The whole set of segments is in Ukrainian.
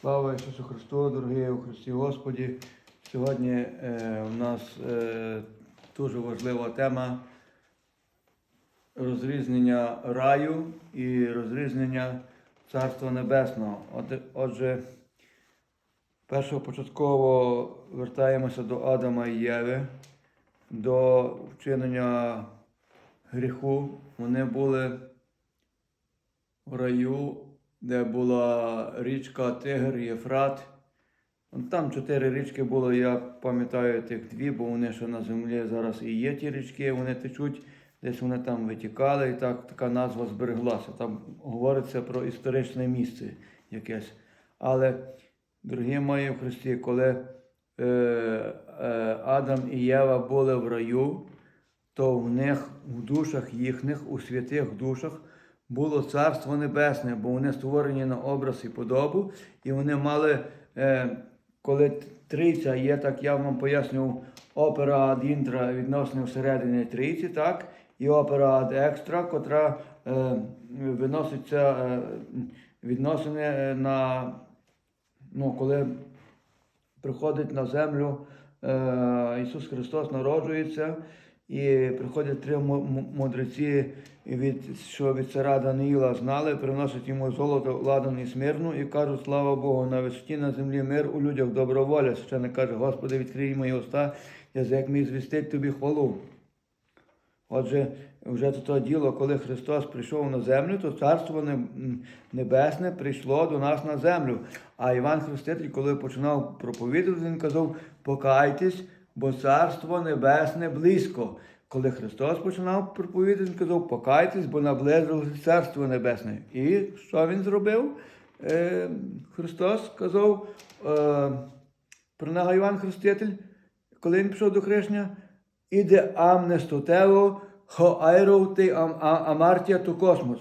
Слава Ісусу Христу, дорогі у Христі Господі. Сьогодні е, у нас е, дуже важлива тема розрізнення раю і розрізнення Царства Небесного. От- Отже, першопочатково вертаємося до Адама і Єви, до вчинення гріху. Вони були в раю, де була річка Тигр, Єфрат. Там чотири річки було, я пам'ятаю тих дві, бо вони ще на землі зараз і є ті річки, вони течуть, десь вони там витікали, і так така назва збереглася. Там говориться про історичне місце якесь. Але, дорогі мої в Христі, коли е, е, Адам і Єва були в раю, то в них в душах їхніх, у святих душах, було Царство Небесне, бо вони створені на образ і подобу, і вони мали, е, коли трійця є, так я вам пояснював, опера ад інтра відносно всередині трійці, так, і опера ад екстра, котра е, виноситься е, відносини е, на, ну, коли приходить на землю е, Ісус Христос народжується, і приходять три му- му- мудреці, від, що від цара Даниїла знали, приносять йому золото, ладан і смирну, і кажуть, слава Богу, на висоті на землі мир у людях доброволя. Священник каже, Господи, відкрий мої уста, язик мій звістить тобі хвалу. Отже, вже то діло, коли Христос прийшов на землю, то Царство Небесне прийшло до нас на землю. А Іван Хреститель, коли починав проповідувати, він казав: покайтесь, бо Царство Небесне близько. Коли Христос починав проповідати, він казав, покайтесь, бо наблизилося Царство Небесне. І що він зробив? Е, Христос сказав е, про нього Іван Хреститель, коли він пішов до хрещення, іде амнестотево хоайроути ам, а- амартія ту космос.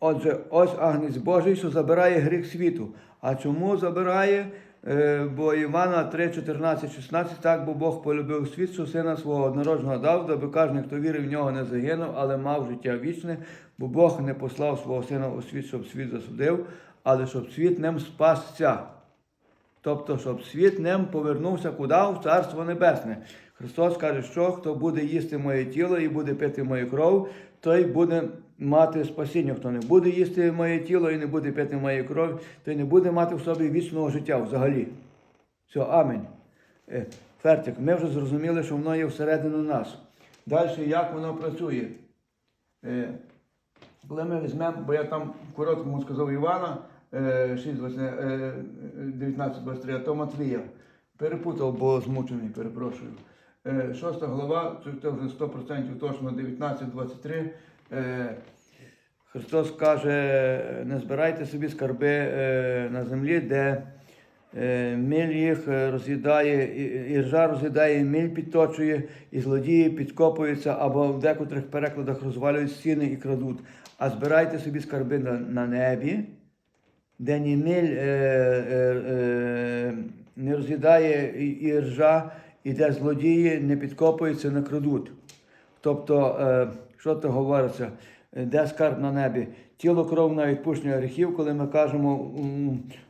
Отже, ось Агнець Божий, що забирає гріх світу. А чому забирає? Е, Бо Івана 3, 14, 16, так, бо Бог полюбив світ, що сина свого однородженого дав, даби кожен, хто вірив в нього, не загинув, але мав життя вічне, бо Бог не послав свого сина у світ, щоб світ засудив, але щоб світ ним спасся. Тобто, щоб світ ним повернувся куди? В Царство Небесне. Христос каже, що хто буде їсти моє тіло і буде пити мою кров, той буде мати спасіння. Хто не буде їсти моє тіло і не буде пити моєї крові, той не буде мати в собі вічного життя взагалі. Все, амінь. Е, Фертик, ми вже зрозуміли, що воно є всередину нас. Далі, як воно працює? Е, коли ми візьмемо, бо я там в короткому сказав Івана, е, 6, 19, 23, а то Матвія. Перепутав, бо змучений, перепрошую. Е, Шоста глава, це вже 100% точно 19, 23. Е, Христос каже, не збирайте собі скарби е, на землі, де е, миль їх роз'їдає, і- ржа роз'їдає, і миль підточує, і злодії підкопуються, або в декотрих перекладах розвалюють стіни і крадуть. А збирайте собі скарби на, на небі, де ні миль е, е, не роз'їдає і, і ржа, і де злодії не підкопуються, не крадуть. Тобто, е, що то говориться, Е, де скарб на небі? Тіло кров на відпущення гріхів, коли ми кажемо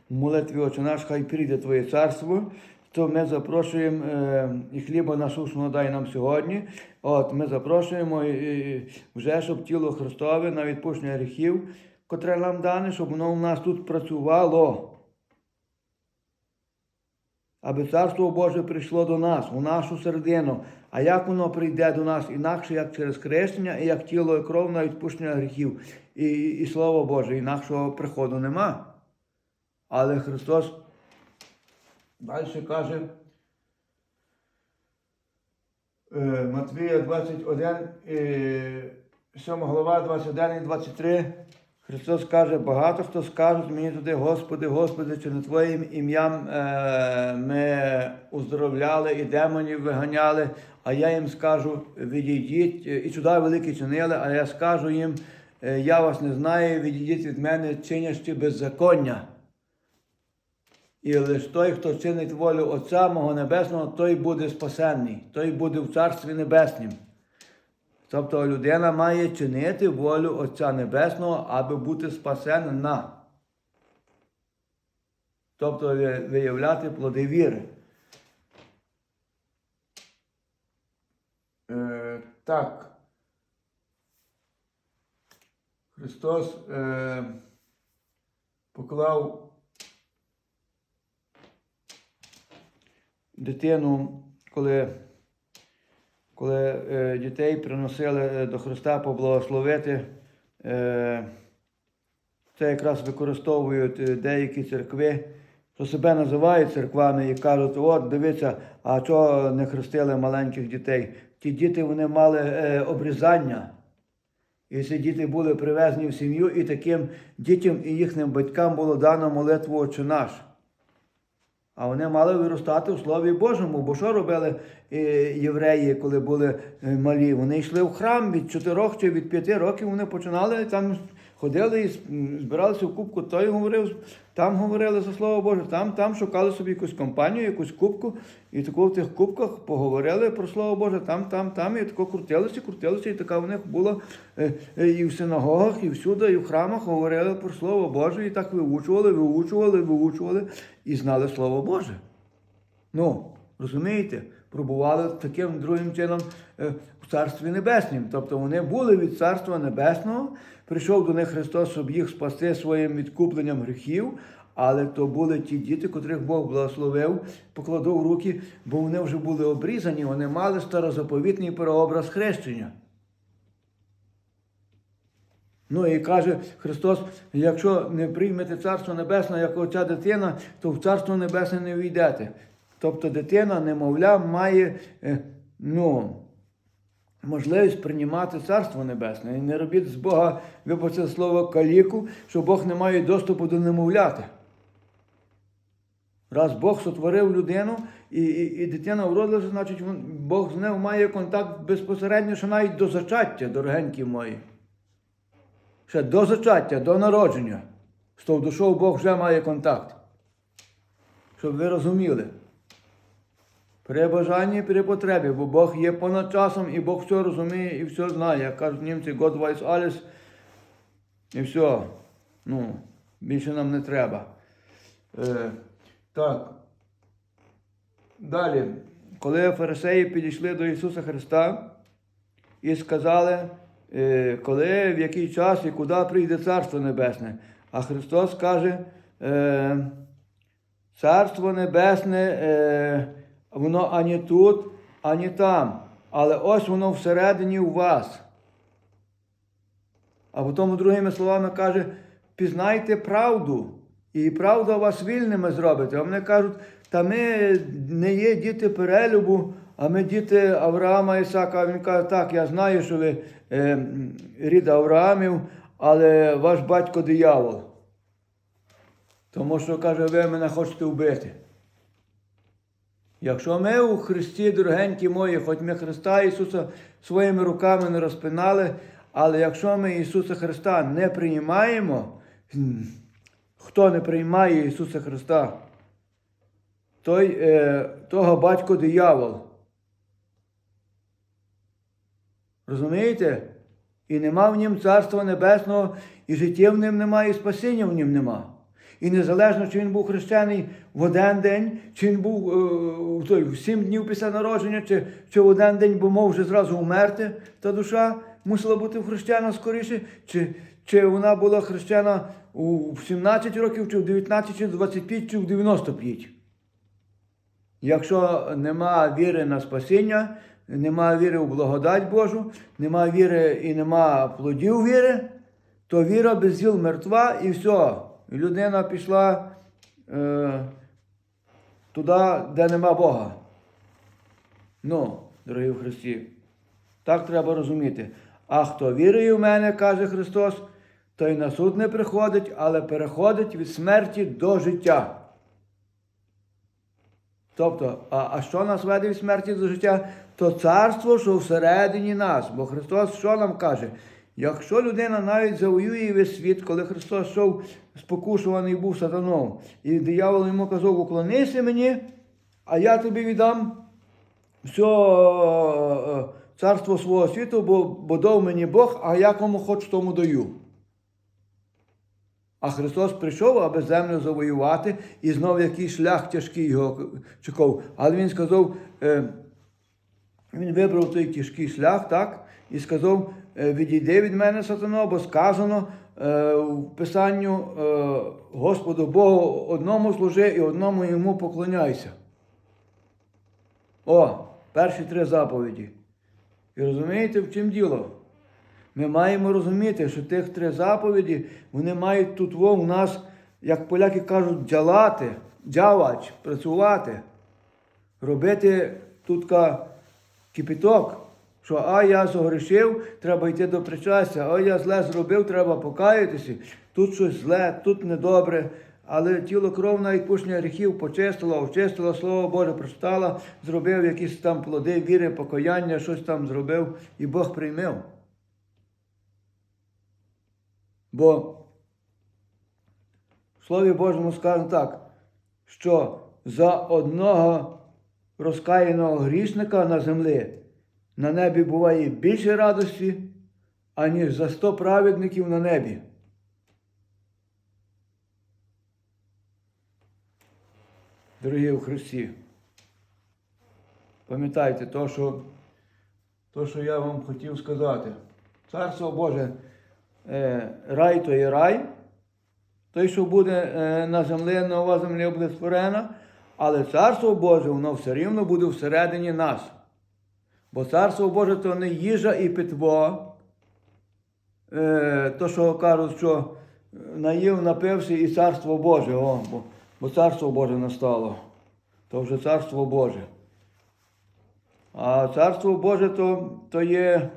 в молитві Отче наш, хай прийде Твоє царство, то ми запрошуємо е, і хліба насушного дай нам сьогодні. От ми запрошуємо і, і, вже, щоб тіло Христове на відпущення гріхів, котре нам дане, щоб воно у нас тут працювало. Аби Царство Боже прийшло до нас, у нашу середину. А як воно прийде до нас інакше, як через хрещення, і як тіло і кров на відпущення гріхів, і, і, і Слово Боже, інакшого приходу нема. Але Христос далі каже, е, Матвія 21, е, 7 глава, 21 і 23. Христос каже, багато хто скажуть мені туди, Господи, Господи, чи не Твоїм ім'ям е, ми уздоровляли і демонів виганяли, а я їм скажу, відійдіть, е, і чуда великі чинили, а я скажу їм, е, я вас не знаю, відійдіть від мене, чинящі беззаконня. І лише той, хто чинить волю Отця мого Небесного, той буде спасенний, той буде в Царстві Небеснім. Тобто людина має чинити волю Отця Небесного, аби бути спасенна. тобто виявляти плоди віри. Е, так. Христос е, поклав дитину, коли, коли е, дітей приносили е, до Христа поблагословити. Е, це якраз використовують деякі церкви, що себе називають церквами і кажуть, от дивіться, а чого не хрестили маленьких дітей? Ті діти вони мали обрізання. І ці діти були привезені в сім'ю, і таким дітям і їхнім батькам було дано молитву «Отче наш. А вони мали виростати в Слові Божому. Бо що робили е, євреї, коли були е, малі? Вони йшли в храм від 4 чи від 5 років, вони починали там. Ходили і збиралися в кубку, той говорив, там говорили за слово Боже, там, там шукали собі якусь компанію, якусь кубку, і тако в тих кубках поговорили про слово Боже, там, там, там, і тако крутилися, крутилися, і така в них було е, е, і в синагогах, і всюди, і в храмах говорили про слово Боже, і так виучували, виучували, виучували, і знали слово Боже. Ну, розумієте, пробували таким другим чином е, в Царстві Небеснім. Тобто вони були від Царства Небесного, прийшов до них Христос, щоб їх спасти своїм відкупленням гріхів, але то були ті діти, котрих Бог благословив, покладав руки, бо вони вже були обрізані, вони мали старозаповітний прообраз хрещення. Ну і каже Христос: якщо не приймете Царство Небесне, як оця дитина, то в Царство Небесне не війдете. Тобто дитина, немовля, має е, ну, можливість приймати Царство Небесне. І не робіть з Бога, вибачте слово, каліку, що Бог не має доступу до немовляти. Раз Бог сотворив людину і, і, і дитина вродилася, значить Бог з нею має контакт безпосередньо, що навіть до зачаття, дорогенькі мої. Ще до зачаття, до народження. З тою душою Бог вже має контакт. Щоб ви розуміли. При бажанні при потребі, бо Бог є понад часом і Бог все розуміє і все знає. Як кажуть німці, God weiß alles. І все. Ну, більше нам не треба. Е, так. Далі, коли фарисеї підійшли до Ісуса Христа і сказали, е, коли, в який час і куди прийде Царство Небесне. А Христос каже, е, Царство Небесне, е, воно ані тут, ані там, але ось воно всередині у вас. А потім другими словами каже, пізнайте правду, і правда вас вільними зробить. А вони кажуть, та ми не є діти перелюбу, а ми діти Авраама Ісака. А він каже, так, я знаю, що ви е, рід Авраамів, але ваш батько диявол. Тому що каже, ви мене хочете вбити. Якщо ми у Христі, дорогенькі мої, хоч ми Христа Ісуса своїми руками не розпинали, але якщо ми Ісуса Христа не приймаємо, хто не приймає Ісуса Христа, той, е, того батько диявол. Розумієте? І нема в нім Царства Небесного, і життя в нім немає, і спасіння в нім нема. І незалежно, чи він був хрещений в один день, чи він був е, в той, сім днів після народження, чи, чи в один день, бо мов вже зразу умерти, та душа мусила бути хрещена скоріше, чи, чи вона була хрещена у в 17 років, чи в 19, чи в 25, чи в 95. Якщо нема віри на спасіння, нема віри в благодать Божу, нема віри і нема плодів віри, то віра без діл мертва і все. І людина пішла е, туди, де нема Бога. Ну, дорогі в Христі, так треба розуміти. А хто вірує в мене, каже Христос, той на суд не приходить, але переходить від смерті до життя. Тобто, а, а що нас веде від смерті до життя? То царство, що всередині нас. Бо Христос що нам каже? Якщо людина навіть завоює весь світ, коли Христос йшов спокушуваний був сатаном, і диявол йому казав, уклонися мені, а я тобі віддам все е, царство свого світу, бо, бо дав мені Бог, а я кому хочу, тому даю. А Христос прийшов, аби землю завоювати, і знов якийсь шлях тяжкий його чекав. Але Він сказав, е, він вибрав той тяжкий шлях, так, і сказав: відійди від мене, сатано, бо сказано е, в Писанню е, Господу Богу одному служи і одному йому поклоняйся. О, перші три заповіді. І розумієте, в чим діло? Ми маємо розуміти, що тих три заповіді вони мають тут во у нас, як поляки кажуть, дялати, дявач, працювати, робити тут кипіток, що а я зогрішив, треба йти до причастя, а я зле зробив, треба покаятися. Тут щось зле, тут недобре. Але тіло кров на відпущення гріхів почистила, очистила, Слово Боже, прочитала, зробив якісь там плоди, віри, покаяння, щось там зробив, і Бог приймив. Бо в Слові Божому сказано так, що за одного розкаяного грішника на землі на небі буває більше радості, аніж за сто праведників на небі. Дорогі у Христі, пам'ятайте то, що, то, що я вам хотів сказати. Царство Боже, е, рай то є рай, той, що буде е, на землі, нова буде створена, але Царство Боже, воно все рівно буде всередині нас. Бо Царство Боже то не їжа і питво. Е, то, що кажуть, що наїв, напився і Царство Боже, о, бо, бо Царство Боже настало. То вже Царство Боже. А Царство Боже то, то є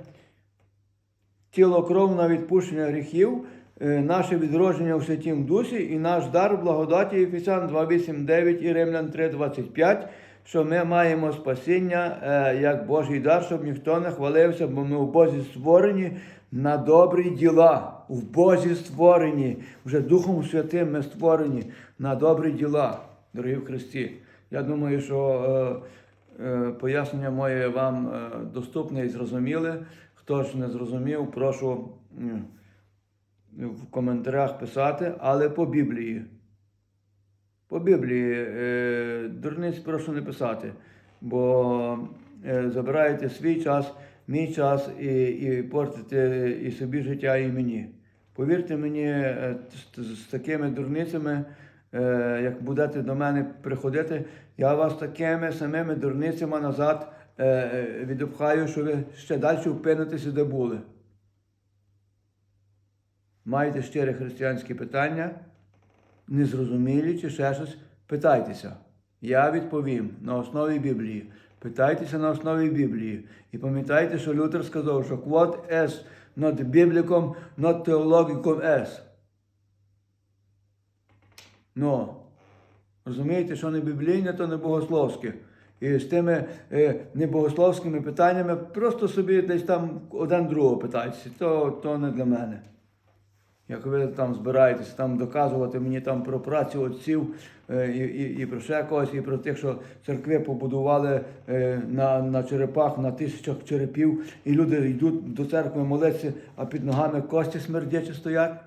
тіло кров на відпущення гріхів, е, наше відродження в Святім Дусі і наш дар благодаті Ефесян 2.8.9 і Римлян 3.25, що ми маємо спасіння е, як Божий дар, щоб ніхто не хвалився, бо ми в Бозі створені на добрі діла. В Бозі створені, вже Духом Святим ми створені на добрі діла, дорогі в Христі. Я думаю, що е, е, пояснення моє вам е, доступне і зрозуміле. Хто ж не зрозумів, прошу в коментарях писати, але по Біблії. По Біблії е, дурниць прошу не писати, бо е, забираєте свій час, мій час і, і портите і собі життя, і мені. Повірте мені, е, з, такими дурницями, як будете до мене приходити, я вас такими самими дурницями назад відопхаю, що ви ще далі впинитеся, де були. Маєте щире християнські питання, незрозумілі чи ще щось, питайтеся. Я відповім на основі Біблії. Питайтеся на основі Біблії. І пам'ятайте, що Лютер сказав, що quod est not biblicum, not theologicum est. Ну, розумієте, що не біблійне, то не богословське. І з тими е, небогословськими питаннями просто собі десь там один другого питайтеся. То, то не для мене. Як ви там збираєтесь там доказувати мені там про працю отців е, і, і, і про ще когось, і про тих, що церкви побудували е, на, на черепах, на тисячах черепів, і люди йдуть до церкви молитися, а під ногами кості смердячі стоять.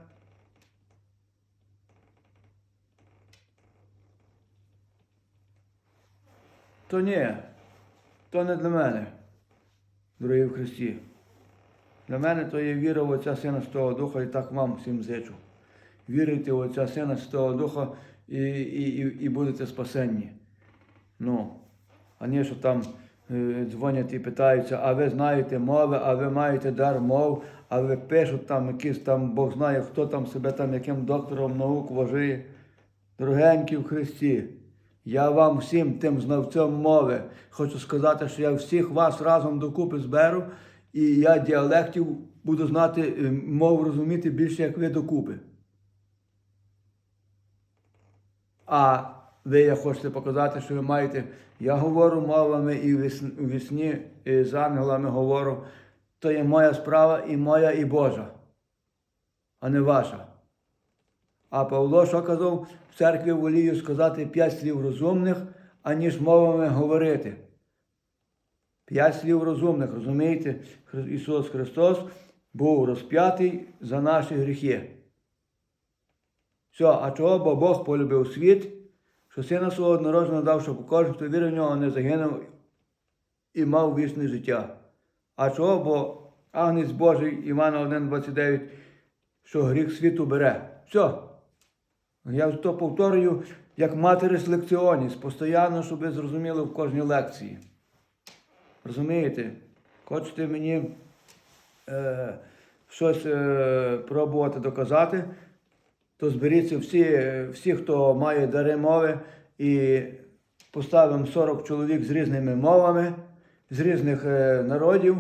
То ні, то не для мене, дорогі в Христі. Для мене то є віра в Отця Сина Святого Духа, і так вам всім зичу. Віруйте в Отця Сина Святого Духа і, і, і, і будете спасенні. Ну, а не що там е, дзвонять і питаються, а ви знаєте мови, а ви маєте дар мов, а ви пишуть там якісь там, Бог знає, хто там себе там яким доктором наук вважає. Дорогенькі в Христі, я вам всім тим знавцям мови хочу сказати, що я всіх вас разом докупи зберу, і я діалектів буду знати, е, мов розуміти більше, як ви докупи. А ви як хочете показати, що ви маєте, я говорю мовами і у вісні і з ангелами говорю, то є моя справа і моя, і Божа, а не ваша. А Павло що казав в церкві волію сказати п'ять слів розумних, аніж мовами говорити. П'ять слів розумних, розумієте? Ісус Христос був розп'ятий за наші гріхи. Все, а чого? Бо Бог полюбив світ, що сина свого однородженого дав, щоб кожен, хто вірив в нього, не загинув і мав вічне життя. А чого? Бо Агнець Божий Івана 1,29, що гріх світу бере. Все. Я то повторюю, як материс лекціоніс, постійно, щоб ви зрозуміли в кожній лекції. Розумієте? Хочете мені е, щось е, пробувати доказати, то зберіться всі, всі, хто має дари мови, і поставимо 40 чоловік з різними мовами, з різних е, народів,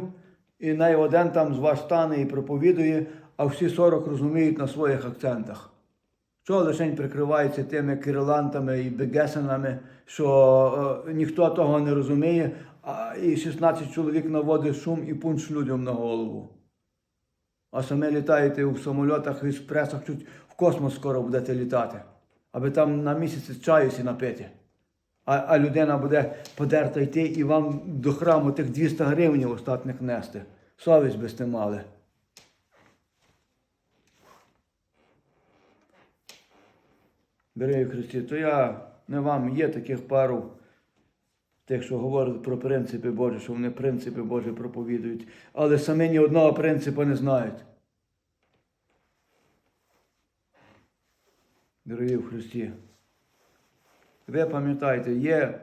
і най один там з вас стане і проповідує, а всі 40 розуміють на своїх акцентах. Чого лише прикривається тими кирилантами і бегесенами, що е, ніхто того не розуміє, а і 16 чоловік наводить шум і пунш людям на голову. А самі літаєте в самольотах, в експресах, чуть в космос скоро будете літати, аби там на місяць чаю сі напити. А, а людина буде подерта йти і вам до храму тих 200 гривень остатних нести. Совість би сте мали. Дорогі Христі, то я не вам є таких пару тих, що говорять про принципи Божі, що вони принципи Божі проповідують, але самі ні одного принципу не знають. Дорогі в Христі, ви пам'ятаєте, є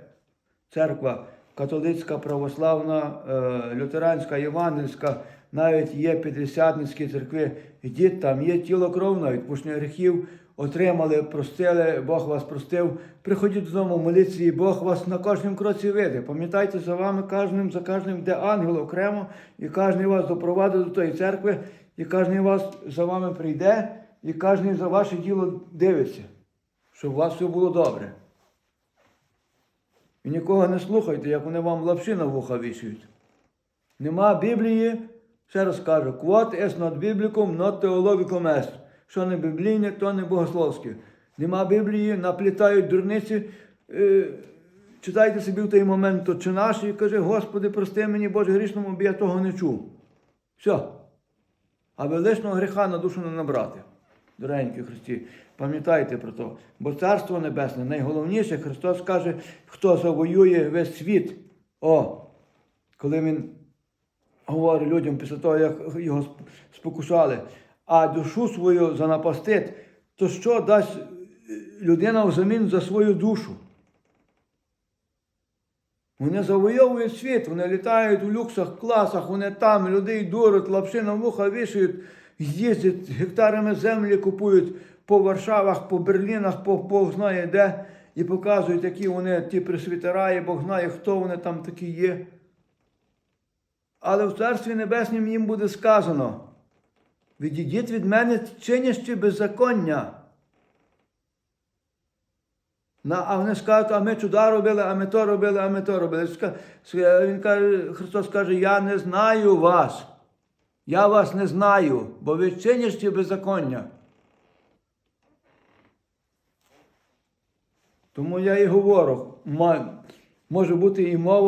церква католицька, православна, е, лютеранська, євангельська, навіть є п'ятдесятницькі церкви. Йдіть там, є тіло кров на відпущення гріхів, отримали, простили, Бог вас простив. Приходіть додому, моліться, і Бог вас на кожному кроці веде. Пам'ятайте, за вами кожним, за кожним йде ангел окремо, і кожен вас допровадить до тої церкви, і кожен вас за вами прийде, і кожен за ваше діло дивиться, щоб у вас все було добре. І нікого не слухайте, як вони вам лапши на вуха вішають. Нема Біблії, ще раз кажу, quod est not biblicum, not theologicum est. Що не біблійне, то не богословське. Нема Біблії, наплітають дурниці. Е, читайте собі в той момент, то чи наш, і каже, Господи, прости мені, Боже грішному, бо я того не чув. Все. Аби лишнього гріха на душу не набрати. Дорогенькі Христі, пам'ятайте про то. Бо Царство Небесне найголовніше, Христос каже, хто завоює весь світ. О, коли Він говорить людям після того, як його спокушали, а душу свою занапастить, то що дасть е, людина взамін за свою душу? Вони завойовують світ, вони літають у люксах, класах, вони там, людей дурять, лапши на вуха вішають, їздять, гектарами землі купують по Варшавах, по Берлінах, по Бог знає де, і показують, які вони ті пресвітера, і Бог знає, хто вони там такі є. Але в Царстві Небеснім їм буде сказано: відійдіть від мене чинящі беззаконня. А вони скажуть, а ми чуда робили, а ми то робили, а ми то робили. Він каже, Христос каже, я не знаю вас. Я вас не знаю, бо ви чинящі беззаконня. Тому я і говорю, може бути і мова.